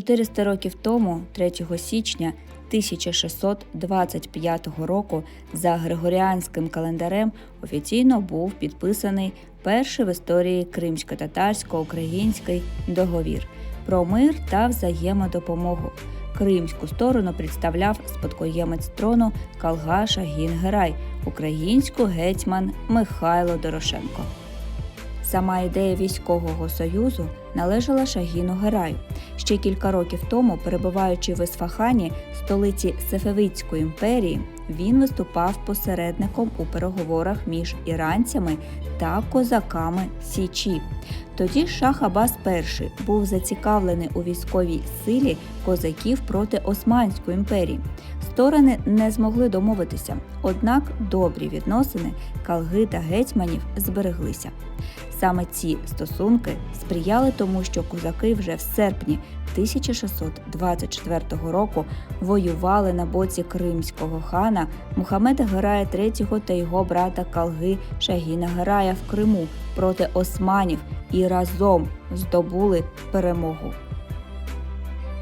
400 років тому, 3 січня 1625 року, за Григоріанським календарем офіційно був підписаний перший в історії кримсько-татарсько-український договір про мир та взаємодопомогу. Кримську сторону представляв спадкоємець трону Калгаша Гінгерай, українську гетьман Михайло Дорошенко. Сама ідея військового союзу належала Шагіну Гераю. Ще кілька років тому, перебуваючи в Ісфахані, столиці Сефевицької імперії, він виступав посередником у переговорах між іранцями та козаками Січі. Тоді шах Абас І був зацікавлений у військовій силі козаків проти Османської імперії. Сторони не змогли домовитися, однак добрі відносини калги та гетьманів збереглися. Саме ці стосунки сприяли тому, що козаки вже в серпні 1624 року воювали на боці кримського хана Мухаммеда Герая III та його брата Калги Шагіна Герая в Криму проти османів і разом здобули перемогу.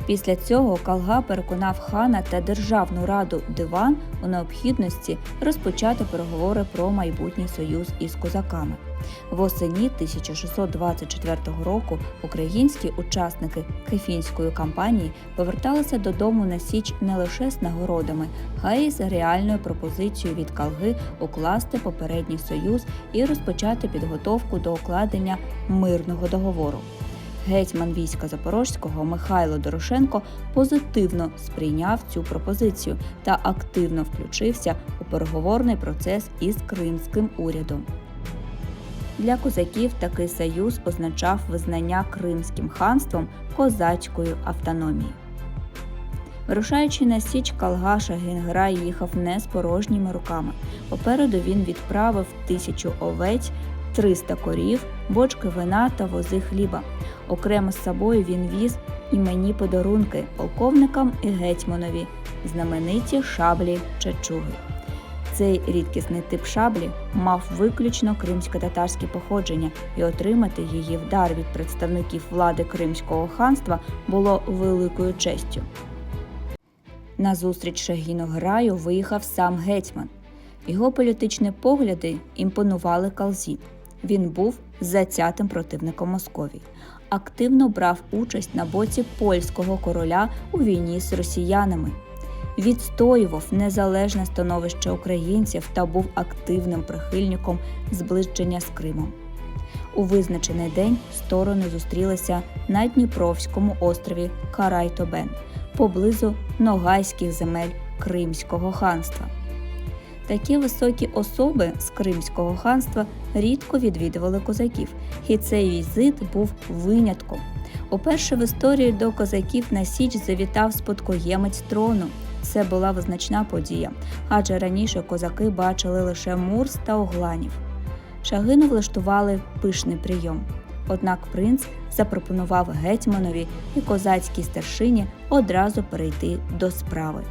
Після цього Калга переконав хана та Державну раду Диван у необхідності розпочати переговори про майбутній союз із козаками. Восені 1624 року українські учасники Кефінської кампанії поверталися додому на Січ не лише з нагородами, а й з реальною пропозицією від Калги укласти попередній союз і розпочати підготовку до укладення мирного договору. Гетьман війська Запорозького Михайло Дорошенко позитивно сприйняв цю пропозицію та активно включився у переговорний процес із кримським урядом. Для козаків такий союз означав визнання Кримським ханством козацької автономії. Вирушаючи на Січ Калгаша Гінграй їхав не з порожніми руками. Попереду він відправив тисячу овець, 300 корів, бочки вина та вози хліба. Окремо з собою він віз іменні подарунки полковникам і гетьманові, знамениті шаблі чечуги. Цей рідкісний тип шаблі мав виключно кримсько-татарське походження, і отримати її в дар від представників влади Кримського ханства було великою честю. На зустріч Шагіну Граю виїхав сам гетьман. Його політичні погляди імпонували Калзі. Він був зацятим противником Московії. Активно брав участь на боці польського короля у війні з росіянами. Відстоював незалежне становище українців та був активним прихильником зближення з Кримом. У визначений день сторони зустрілися на Дніпровському острові Карайтобен поблизу Ногайських земель Кримського ханства. Такі високі особи з Кримського ханства рідко відвідували козаків, і цей візит був винятком. Уперше в історії до козаків на Січ завітав спадкоємець трону. Це була визначна подія, адже раніше козаки бачили лише мурс та огланів. Шагину влаштували пишний прийом. Однак принц запропонував гетьманові і козацькій старшині одразу перейти до справи.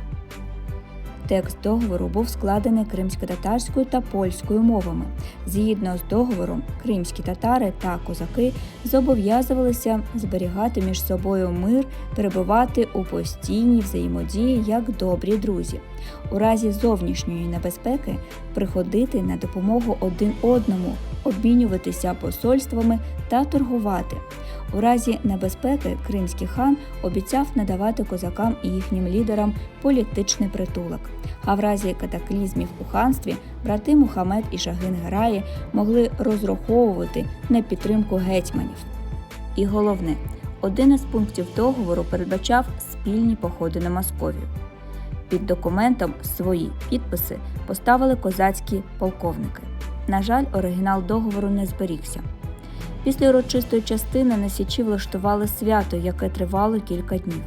Текст договору був складений кримсько-татарською та польською мовами. Згідно з договором, кримські татари та козаки зобов'язувалися зберігати між собою мир, перебувати у постійній взаємодії як добрі друзі. У разі зовнішньої небезпеки приходити на допомогу один одному, обмінюватися посольствами та торгувати. У разі небезпеки кримський хан обіцяв надавати козакам і їхнім лідерам політичний притулок. А в разі катаклізмів у ханстві брати Мухаммед і Шагин Гераї могли розраховувати на підтримку гетьманів. І головне, один із пунктів договору передбачав спільні походи на Московію. Під документом свої підписи поставили козацькі полковники. На жаль, оригінал договору не зберігся. Після урочистої частини на Січі влаштували свято, яке тривало кілька днів.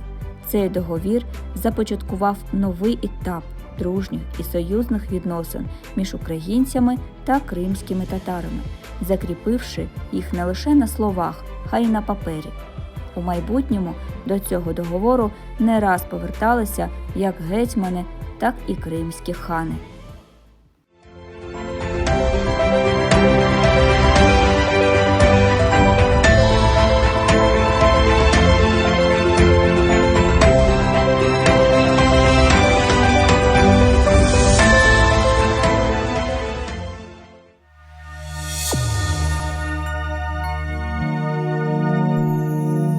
Цей договір започаткував новий етап дружніх і союзних відносин між українцями та кримськими татарами, закріпивши їх не лише на словах, а й на папері. У майбутньому до цього договору не раз поверталися як гетьмани, так і кримські хани.